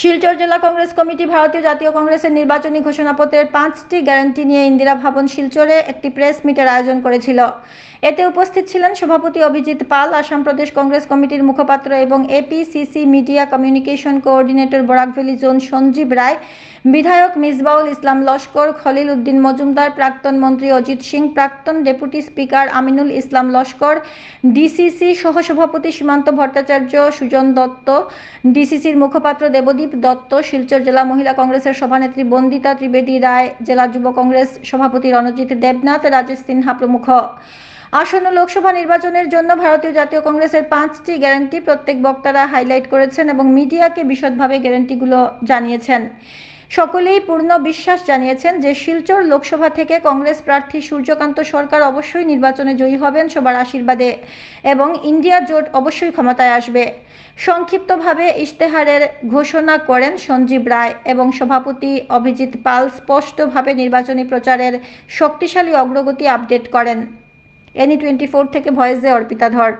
শিলচর জেলা কংগ্রেস কমিটি ভারতীয় জাতীয় কংগ্রেসের নির্বাচনী ঘোষণাপত্রের পাঁচটি গ্যারান্টি নিয়ে ইন্দিরা ভবন শিলচরে একটি প্রেস মিটের আয়োজন করেছিল। এতে উপস্থিত ছিলেন সভাপতি অভিজিৎ পাল, আসাম প্রদেশ কংগ্রেস কমিটির মুখপাত্র এবং APCC media communication coordinator Barak Valley zone Sanjib Roy, বিধায়ক মিসবাউল ইসলাম লস্কর, খলিল উদ্দিন মজুমদার, প্রাক্তন মন্ত্রী অজিত সিং, প্রাক্তন deputy speaker Aminul Islam Laskar DCC সহসভাপতি সীমান্ত ভট্টাচার্য সুজন দত্ত ডিসিসির মুখপাত্র দেবদীপ দত্ত, শিলচর জেলা মহিলা কংগ্রেসের সভানেত্রী বন্দিতা ত্রিবেদী রায়, জেলা যুব কংগ্রেস সভাপতি রণজিৎ দেবনাথ, রাজেশ সিনহা প্রমুখ। আসন্ন লোকসভা নির্বাচনের জন্য ভারতীয় জাতীয় কংগ্রেসের পাঁচটি গ্যারান্টি প্রত্যেক বক্তারা হাইলাইট করেছেন এবং মিডিয়াকে বিশদভাবে গ্যারান্টিগুলো জানিয়েছেন। সকলেই পূর্ণ বিশ্বাস জানিয়েছেন যে শিলচর লোকসভা থেকে কংগ্রেস প্রার্থী সূর্যকান্ত সরকার অবশ্যই নির্বাচনে জয়ী হবেন সবার আশীর্বাদে এবং ইন্ডিয়া জোট অবশ্যই ক্ষমতায় আসবে। সংক্ষিপ্তভাবে ইশতেহারের ঘোষণা করেন সঞ্জীব রায় এবং সভাপতি অভিজিৎ পাল স্পষ্টভাবে নির্বাচনী প্রচারের শক্তিশালী অগ্রগতি আপডেট করেন। এনি টোয়েন্টি ফোর থেকে ভয়েসে অর্পিতা ধর।